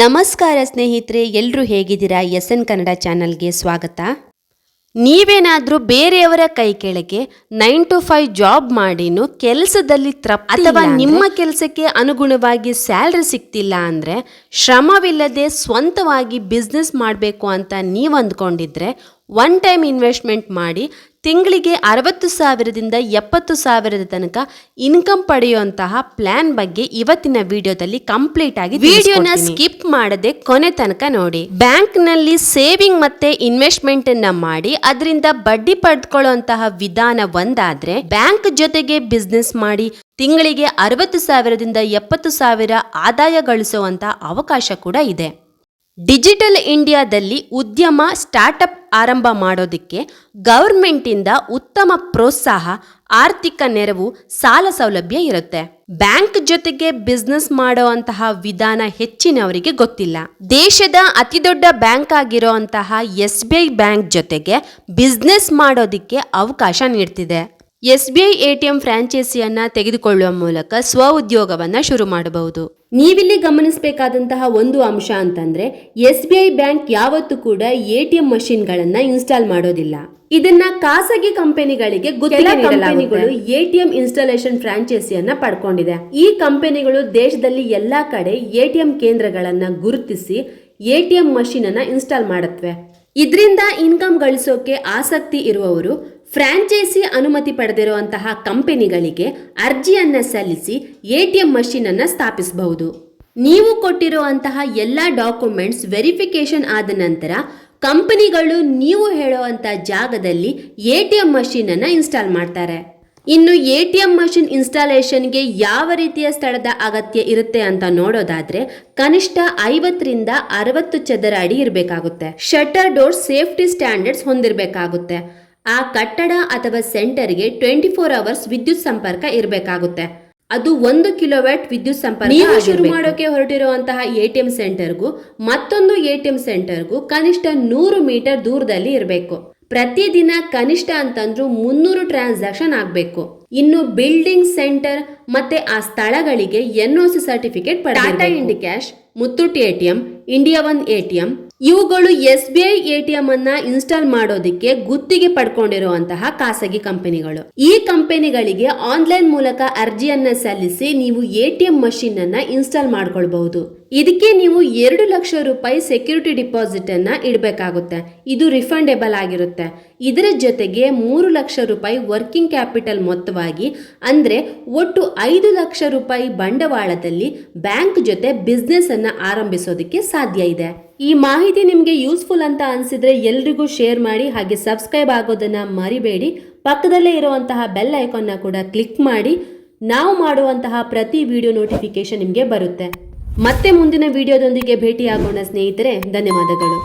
ನಮಸ್ಕಾರ ಸ್ನೇಹಿತರೆ ಎಲ್ಲರೂ ಹೇಗಿದ್ದೀರಾ? ಎಸ್ ಎನ್ ಕನ್ನಡ ಚಾನಲ್ಗೆ ಸ್ವಾಗತ. ನೀವೇನಾದರೂ ಬೇರೆಯವರ ಕೈ ಕೆಳಗೆ ನೈನ್ ಟು ಫೈವ್ ಜಾಬ್ ಮಾಡಿನೂ ಕೆಲಸದಲ್ಲಿ ತೃಪ್ತಿ ಅಥವಾ ನಿಮ್ಮ ಕೆಲಸಕ್ಕೆ ಅನುಗುಣವಾಗಿ ಸ್ಯಾಲ್ರಿ ಸಿಗ್ತಿಲ್ಲ ಅಂದರೆ ಶ್ರಮವಿಲ್ಲದೆ ಸ್ವಂತವಾಗಿ ಬಿಸ್ನೆಸ್ ಮಾಡಬೇಕು ಅಂತ ನೀವು ಅಂದ್ಕೊಂಡಿದ್ರೆ ಒನ್ ಟೈಮ್ ಇನ್ವೆಸ್ಟ್ಮೆಂಟ್ ಮಾಡಿ ತಿಂಗಳಿಗೆ ಅರವತ್ತು ಸಾವಿರದಿಂದ ಎಪ್ಪತ್ತು ಸಾವಿರದ ತನಕ ಇನ್ಕಮ್ ಪಡೆಯುವಂತಹ ಪ್ಲಾನ್ ಬಗ್ಗೆ ಇವತ್ತಿನ ವಿಡಿಯೋದಲ್ಲಿ ಕಂಪ್ಲೀಟ್ ಆಗಿ ವಿಡಿಯೋನ ಸ್ಕಿಪ್ ಮಾಡದೆ ಕೊನೆ ತನಕ ನೋಡಿ. ಬ್ಯಾಂಕ್ನಲ್ಲಿ ಸೇವಿಂಗ್ ಮತ್ತೆ ಇನ್ವೆಸ್ಟ್ಮೆಂಟ್ ಅನ್ನ ಮಾಡಿ ಅದರಿಂದ ಬಡ್ಡಿ ಪಡೆದುಕೊಳ್ಳುವಂತಹ ವಿಧಾನ ಒಂದಾದ್ರೆ ಬ್ಯಾಂಕ್ ಜೊತೆಗೆ ಬಿಸ್ನೆಸ್ ಮಾಡಿ ತಿಂಗಳಿಗೆ ಅರವತ್ತು ಸಾವಿರದಿಂದ ಎಪ್ಪತ್ತು ಸಾವಿರ ಆದಾಯ ಗಳಿಸುವಂತಹ ಅವಕಾಶ ಕೂಡ ಇದೆ. ಡಿಜಿಟಲ್ ಇಂಡಿಯಾದಲ್ಲಿ ಉದ್ಯಮ ಸ್ಟಾರ್ಟಪ್ ಆರಂಭ ಮಾಡೋದಕ್ಕೆ ಗೌರ್ಮೆಂಟಿಂದ ಉತ್ತಮ ಪ್ರೋತ್ಸಾಹ, ಆರ್ಥಿಕ ನೆರವು, ಸಾಲ ಸೌಲಭ್ಯ ಇರುತ್ತೆ. ಬ್ಯಾಂಕ್ ಜೊತೆಗೆ ಬಿಸ್ನೆಸ್ ಮಾಡುವಂತಹ ವಿಧಾನ ಹೆಚ್ಚಿನವರಿಗೆ ಗೊತ್ತಿಲ್ಲ. ದೇಶದ ಅತಿದೊಡ್ಡ ಬ್ಯಾಂಕ್ ಆಗಿರುವಂತಹ ಎಸ್ ಬಿ ಐ ಬ್ಯಾಂಕ್ ಜೊತೆಗೆ ಬಿಸ್ನೆಸ್ ಮಾಡೋದಕ್ಕೆ ಅವಕಾಶ ನೀಡ್ತಿದೆ. ಎಸ್ ಬಿ ಐ ಎಟಿಎಂ ಫ್ರಾಂಚೈಸಿಯನ್ನ ತೆಗೆದುಕೊಳ್ಳುವ ಮೂಲಕ ಸ್ವ ಉದ್ಯೋಗವನ್ನ ಶುರು ಮಾಡಬಹುದು. ನೀವಿಲ್ಲಿ ಗಮನಿಸಬೇಕಾದಂತಹ ಒಂದು ಅಂಶ ಅಂತಂದ್ರೆ ಎಸ್ ಬಿ ಐ ಬ್ಯಾಂಕ್ ಯಾವತ್ತೂ ಕೂಡ ಎಟಿಎಂ ಮಷಿನ್ಗಳನ್ನ ಇನ್ಸ್ಟಾಲ್ ಮಾಡೋದಿಲ್ಲ. ಇದನ್ನ ಖಾಸಗಿ ಕಂಪನಿಗಳಿಗೆ ಕಂಪನಿಗಳು ಎಟಿಎಂ ಇನ್ಸ್ಟಾಲೇಷನ್ ಫ್ರಾಂಚೈಸಿಯನ್ನ ಪಡ್ಕೊಂಡಿದೆ. ಈ ಕಂಪನಿಗಳು ದೇಶದಲ್ಲಿ ಎಲ್ಲಾ ಕಡೆ ಎಟಿಎಂ ಕೇಂದ್ರಗಳನ್ನ ಗುರುತಿಸಿ ಎಟಿಎಂ ಮಷಿನ್ ಅನ್ನ ಇನ್ಸ್ಟಾಲ್ ಮಾಡತ್ವೆ ಇದರಿಂದ ಇನ್ಕಮ್ ಗಳಿಸೋಕೆ ಆಸಕ್ತಿ ಇರುವವರು ಫ್ರಾಂಚೈಸಿ ಅನುಮತಿ ಪಡೆದಿರುವಂತಹ ಕಂಪೆನಿಗಳಿಗೆ ಅರ್ಜಿಯನ್ನು ಸಲ್ಲಿಸಿ ಎ ಟಿ ಎಂ ಅನ್ನ ಸ್ಥಾಪಿಸಬಹುದು. ನೀವು ಕೊಟ್ಟಿರುವಂತಹ ಎಲ್ಲ ಡಾಕ್ಯುಮೆಂಟ್ಸ್ ವೆರಿಫಿಕೇಶನ್ ಆದ ನಂತರ ಕಂಪನಿಗಳು ನೀವು ಹೇಳುವಂತಹ ಜಾಗದಲ್ಲಿ ಎ ಟಿ ಎಂ ಅನ್ನ ಇನ್ಸ್ಟಾಲ್ ಮಾಡ್ತಾರೆ. ಇನ್ನು ಎ ಟಿ ಎಂ ಮಷಿನ್ ಇನ್ಸ್ಟಾಲೇಷನ್ಗೆ ಯಾವ ರೀತಿಯ ಸ್ಥಳದ ಅಗತ್ಯ ಇರುತ್ತೆ ಅಂತ ನೋಡೋದಾದ್ರೆ ಕನಿಷ್ಠ ಐವತ್ತರಿಂದ ಅರವತ್ತು ಚದರ ಅಡಿ ಇರಬೇಕಾಗುತ್ತೆ. ಶಟರ್ ಡೋರ್ ಸೇಫ್ಟಿ ಸ್ಟ್ಯಾಂಡರ್ಡ್ಸ್ ಹೊಂದಿರಬೇಕಾಗುತ್ತೆ. ಆ ಕಟ್ಟಡ ಅಥವಾ ಸೆಂಟರ್ಗೆ ಟ್ವೆಂಟಿ ಫೋರ್ ಅವರ್ಸ್ ವಿದ್ಯುತ್ ಸಂಪರ್ಕ ಇರಬೇಕಾಗುತ್ತೆ. ಅದು ಒಂದು ಕಿಲೋವ್ಯಾಟ್ ವಿದ್ಯುತ್ ಸಂಪರ್ಕ ನೀವು ಶುರು ಮಾಡೋಕೆ ಹೊರಟಿರುವಂತಹ ಎ ಟಿ ಎಂ ಸೆಂಟರ್ಗೂ ಮತ್ತೊಂದು ಎ ಟಿ ಎಂ ಸೆಂಟರ್ಗೂ ಕನಿಷ್ಠ ನೂರು ಮೀಟರ್ ದೂರದಲ್ಲಿ ಇರಬೇಕು. ಪ್ರತಿದಿನ ಕನಿಷ್ಠ ಅಂತಂದ್ರೂ ಮುನ್ನೂರು ಟ್ರಾನ್ಸಾಕ್ಷನ್ ಆಗಬೇಕು. ಇನ್ನು ಬಿಲ್ಡಿಂಗ್ ಸೆಂಟರ್ ಮತ್ತೆ ಆ ಸ್ಥಳಗಳಿಗೆ NOC certificate Tata Indicash Muthoot ATM India one ATM ಇವುಗಳು ಎಸ್ ಬಿ ಐ ಎಟಿಎಂ ಅನ್ನ ಇನ್ಸ್ಟಾಲ್ ಮಾಡೋದಕ್ಕೆ ಗುತ್ತಿಗೆ ಪಡ್ಕೊಂಡಿರುವಂತಹ ಖಾಸಗಿ ಕಂಪನಿಗಳು. ಈ ಕಂಪನಿಗಳಿಗೆ ಆನ್ಲೈನ್ ಮೂಲಕ ಅರ್ಜಿಯನ್ನ ಸಲ್ಲಿಸಿ ನೀವು ಎಟಿಎಂ ಮಷಿನ್ ಅನ್ನ ಇನ್ಸ್ಟಾಲ್ ಮಾಡ್ಕೊಳ್ಬಹುದು. ಇದಕ್ಕೆ ನೀವು ಎರಡು ಲಕ್ಷ ರೂಪಾಯಿ ಸೆಕ್ಯೂರಿಟಿ ಡಿಪಾಸಿಟ್ ಅನ್ನ ಇಡಬೇಕಾಗುತ್ತೆ. ಇದು ರಿಫಂಡೇಬಲ್ ಆಗಿರುತ್ತೆ. ಇದರ ಜೊತೆಗೆ ಮೂರು ಲಕ್ಷ ರೂಪಾಯಿ ವರ್ಕಿಂಗ್ ಕ್ಯಾಪಿಟಲ್ ಮೊತ್ತವಾಗಿ ಅಂದರೆ ಒಟ್ಟು ಐದು ಲಕ್ಷ ರೂಪಾಯಿ ಬಂಡವಾಳದಲ್ಲಿ ಬ್ಯಾಂಕ್ ಜೊತೆ ಬಿಸ್ನೆಸ್ ಅನ್ನು ಆರಂಭಿಸೋದಕ್ಕೆ ಸಾಧ್ಯ ಇದೆ. ಈ ಮಾಹಿತಿ ನಿಮಗೆ ಯೂಸ್ಫುಲ್ ಅಂತ ಅನಿಸಿದ್ರೆ ಎಲ್ರಿಗೂ ಶೇರ್ ಮಾಡಿ ಹಾಗೆ ಸಬ್ಸ್ಕ್ರೈಬ್ ಆಗೋದನ್ನ ಮರಿಬೇಡಿ. ಪಕ್ಕದಲ್ಲೇ ಇರುವಂತಹ ಬೆಲ್ ಐಕಾನ್ನ ಕೂಡ ಕ್ಲಿಕ್ ಮಾಡಿ. ನಾವು ಮಾಡುವಂತಹ ಪ್ರತಿ ವಿಡಿಯೋ ನೋಟಿಫಿಕೇಶನ್ ನಿಮಗೆ ಬರುತ್ತೆ. ಮತ್ತೆ ಮುಂದಿನ ವಿಡಿಯೋದೊಂದಿಗೆ ಭೇಟಿಯಾಗೋಣ ಸ್ನೇಹಿತರೆ, ಧನ್ಯವಾದಗಳು.